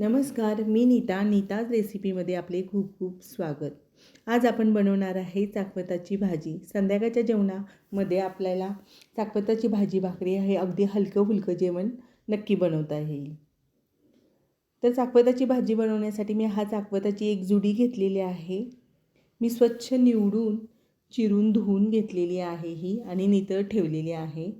नमस्कार मी नीता. नीताज रेसिपीमध्ये आपले खूप खूप स्वागत. आज आपण बनवणार आहे चाकपताची भाजी. संध्याकाळच्या जेवणामध्ये आपल्याला चाकपताची भाजी भाकरी हे अगदी हलकं फुलकं जेवण नक्की बनवता येईल. तर चाकपताची भाजी बनवण्यासाठी मी हा चाकवताची एक जुडी घेतलेली आहे. मी स्वच्छ निवडून चिरून धुवून घेतलेली आहे ही आणि नितळ ठेवलेली आहे.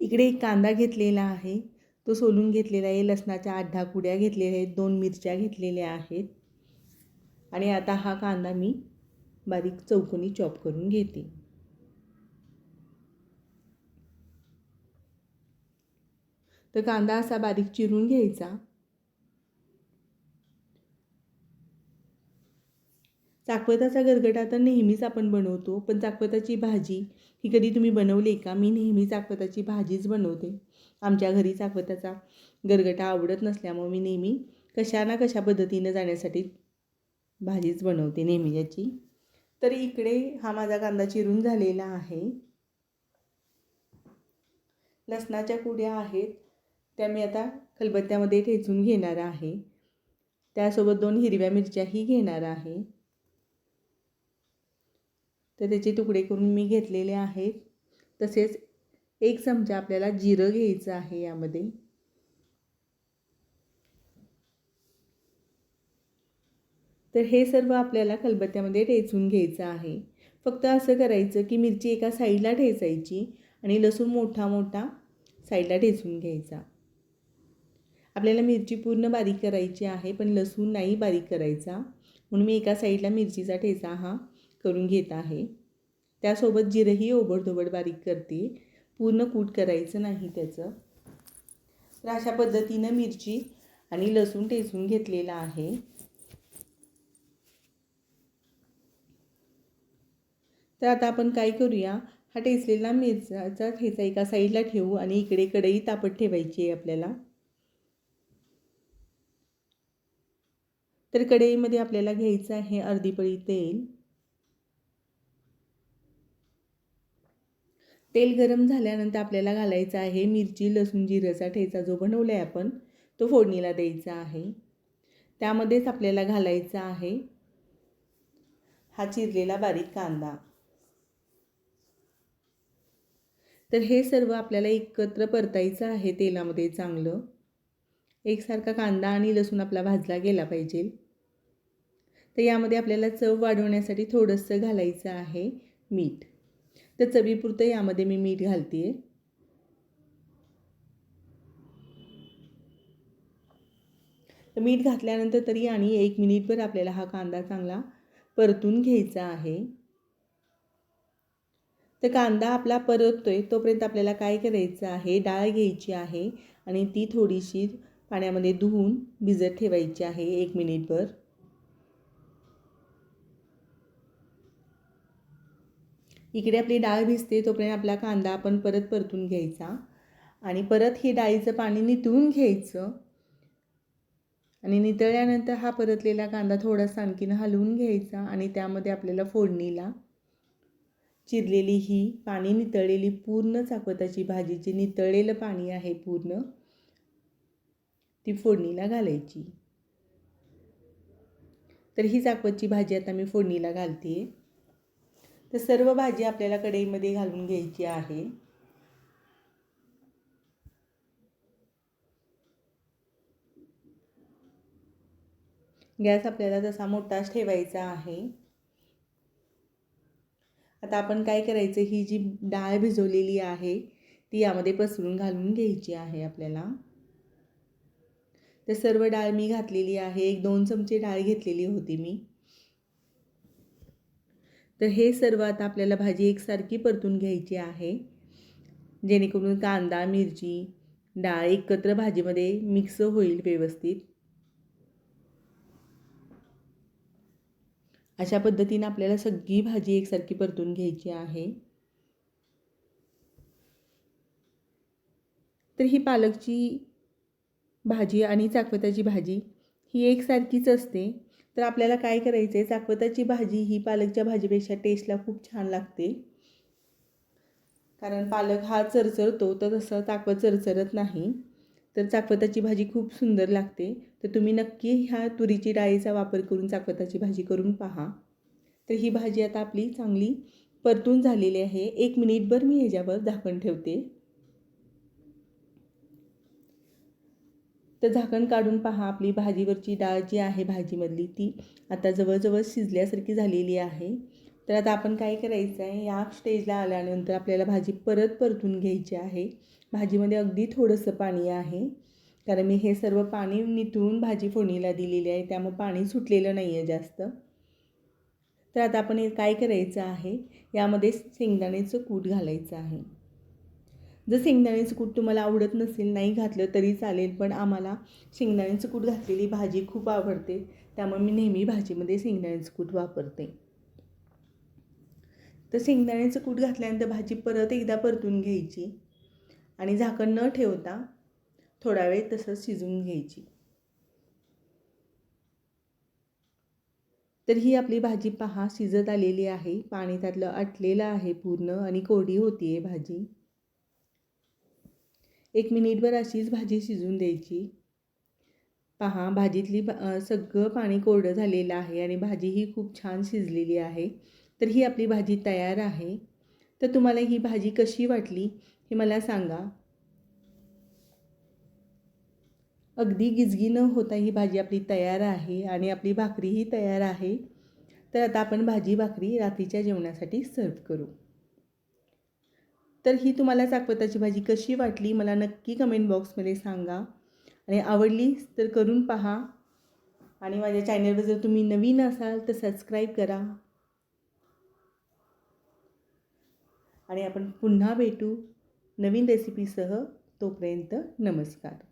इकडे एक कांदा घेतलेला आहे. तो सोलून घेतलेला आहे लसणाच्या आठ दहा कुड्या घेतलेल्या आहेत दोन मिरच्या घेतलेल्या आहेत. आणि आता हा कांदा मी बारीक चौकोनी चॉप करून घेते. तर कांदा असा बारीक चिरून घ्यायचा. चाकवताचा गरगटा तर नेहमीच आपण बनवतो पण चाकवताची भाजी ही कधी तुम्ही बनवली का? मी नेहमी चाकवताची भाजीच बनवते. आमच्या घरी चाकवताचा गरगटा आवडत नसल्यामुळे मी नेहमी कशा ना कशा पद्धतीनं जाण्यासाठी भाजीच बनवते नेहमी याची. तर इकडे हा माझा कांदा चिरून झालेला आहे. लसणाच्या कुड्या आहेत. त्या मी आता खलबत्त्यामध्ये ठेचून घेणार आहे. त्यासोबत दोन हिरव्या मिरच्याही घेणार आहे. तर त्याचे तुकडे करून मी घेतलेले आहेत. तसेच एक चमचा आपल्याला जिरं घ्यायचं आहे यामध्ये. तर हे सर्व आपल्याला खलबत्त्यामध्ये ठेचून घ्यायचं आहे. फक्त असं करायचं की मिरची एका साईडला ठेचायची आणि लसूण मोठा मोठा साईडला ठेचून घ्यायचा. आपल्याला मिरची पूर्ण बारीक करायची आहे पण लसूण नाही बारीक करायचा. म्हणून मी एका साईडला मिरचीचा ठेचा हा करून घेत आहे. त्यासोबत जिरंही ओबडधोबड बारीक करते. पूर्ण कूट करायचं नाही त्याचं. तर अशा पद्धतीनं मिरची आणि लसूण ठेचून घेतलेला आहे. तर आता आपण काय करूया? हा टेचलेला मिरचा ठेचा एका साईडला ठेवू आणि इकडे कढई तापत ठेवायची आहे आपल्याला. तर कढईमध्ये आपल्याला घ्यायचं आहे अर्धी पळी तेल. तेल गरम झाल्यानंतर आपल्याला घालायचं आहे मिरची लसूण जिरंचा ठेचा जो बनवला आहे आपण तो फोडणीला द्यायचा आहे. त्यामध्येच आपल्याला घालायचा आहे हा चिरलेला बारीक कांदा. तर हे सर्व आपल्याला एकत्र परतायचं आहे तेलामध्ये चांगलं. एकसारखा कांदा आणि लसूण आपला भाजला गेला पाहिजे. तर यामध्ये आपल्याला चव वाढवण्यासाठी थोडंसं घालायचं आहे मीठ. तर चवीपुरतं यामध्ये मी मीठ घालते आहे तर मीठ घातल्यानंतर तरी आणि एक मिनिटभर आपल्याला हा कांदा चांगला परतून घ्यायचा आहे. तर कांदा आपला परततोय तोपर्यंत आपल्याला काय करायचं आहे? डाळ घ्यायची आहे आणि ती थोडीशी पाण्यामध्ये धुवून भिजत ठेवायची आहे एक मिनिटभर. इकडे आपली डाळ भिजते तोपर्यंत आपला कांदा आपण परत परतून घ्यायचा. आणि परत ही डाळीचं पाणी नितळून घ्यायचं. आणि नितळल्यानंतर हा परतलेला कांदा थोडासा आणखीन हलवून घ्यायचा आणि त्यामध्ये आपल्याला फोडणीला चिरलेली ही पाणी नितळलेली पूर्ण चाकवताची भाजीची नितळलेलं पाणी आहे पूर्ण ती फोडणीला घालायची. तर ही चाकवतची भाजी आता मी फोडणीला घालते तर सर्व भाजी आपल्याला कढईमध्ये घालून घ्यायची आहे. गॅस आपल्याला तसा मोठाच ठेवायचा आहे. आता आपण काय करायचं ही जी डाळ भिजवलेली आहे ती यामध्ये पसरून घालून घ्यायची आहे आपल्याला. तर सर्व डाळ मी घातलेली आहे. एक दोन चमचे डाळ घेतलेली होती मी. तर हे सर्व आता आपल्याला भाजी एकसारखी परतून घ्यायची आहे. जेणेकरून कांदा मिरची डाळ एकत्र भाजीमध्ये मिक्स होईल व्यवस्थित. अशा पद्धतीनं आपल्याला सगळी भाजी एकसारखी परतून घ्यायची आहे. तर ही पालकची भाजी आणि चाकवताची भाजी ही एकसारखीच असते. तर आपल्याला काय करायचं आहे? चाकवताची भाजी ही पालकच्या भाजीपेक्षा टेस्टला खूप छान लागते. कारण पालक हा चरचरतो तर तसं चाकवत चरचरत नाही. तर चाकवताची भाजी खूप सुंदर लागते. तर तुम्ही नक्की ह्या तुरीची डाळीचा वापर करून चाकवताची भाजी करून पहा. तर ही भाजी आता आपली चांगली परतून झालेली आहे. एक मिनिटभर मी ह्याच्यावर झाकण ठेवते. तर झाकण काढून पहा आपली भाजीवरची डाळ जी आहे भाजीमधली ती आता जवळजवळ शिजल्यासारखी झालेली आहे. तर आता आपण काय करायचं आहे या स्टेजला आल्यानंतर आपल्याला भाजी परत परतून घ्यायची आहे. भाजीमध्ये अगदी थोडंसं पाणी आहे कारण मी हे सर्व पाणी निथळून भाजी फोडणीला दिलेली आहे त्यामुळे पाणी सुटलेलं नाही आहे जास्त. तर आता आपण हे काय करायचं आहे यामध्ये शेंगदाण्याचं कूट घालायचं आहे. जर शेंगदाण्याचं कूट तुम्हाला आवडत नसेल नाही घातलं तरी चालेल पण आम्हाला शेंगदाण्याचं कूट घातलेली भाजी खूप आवडते. त्यामुळे मी नेहमी भाजीमध्ये शेंगदाण्याचं कूट वापरते. तर शेंगदाण्याचं कूट घातल्यानंतर भाजी परत एकदा परतून घ्यायची आणि झाकण न ठेवता थोडा वेळ तसंच शिजवून घ्यायची. तर ही आपली भाजी पहा शिजत आलेली आहे. पाणी त्यातलं आटलेलं आहे पूर्ण आणि कोरडी होती आहे भाजी. एक मिनिटभर अशीच भाजी शिजून द्यायची. पहा भाजीतली सगळं पाणी कोरडं झालेलं आहे आणि भाजी ही खूप छान शिजलेली आहे. तर ही आपली भाजी तयार आहे. तर तुम्हाला ही भाजी कशी वाटली हे मला सांगा. अगदी गिजगी न होता ही भाजी आपली तयार आहे आणि आपली भाकरीही तयार आहे. तर आता आपण भाजी भाकरी रात्रीच्या जेवणासाठी सर्व करू. तर ही तुम्हाला चाकवताची भाजी कशी वाटली मला नक्की कमेंट बॉक्समध्ये सांगा. आणि आवडली तर करून पहा. आणि माझ्या चॅनलवर जर तुम्ही नवीन असाल तर सबस्क्राईब करा. आणि आपण पुन्हा भेटू नवीन रेसिपीसह तोपर्यंत नमस्कार.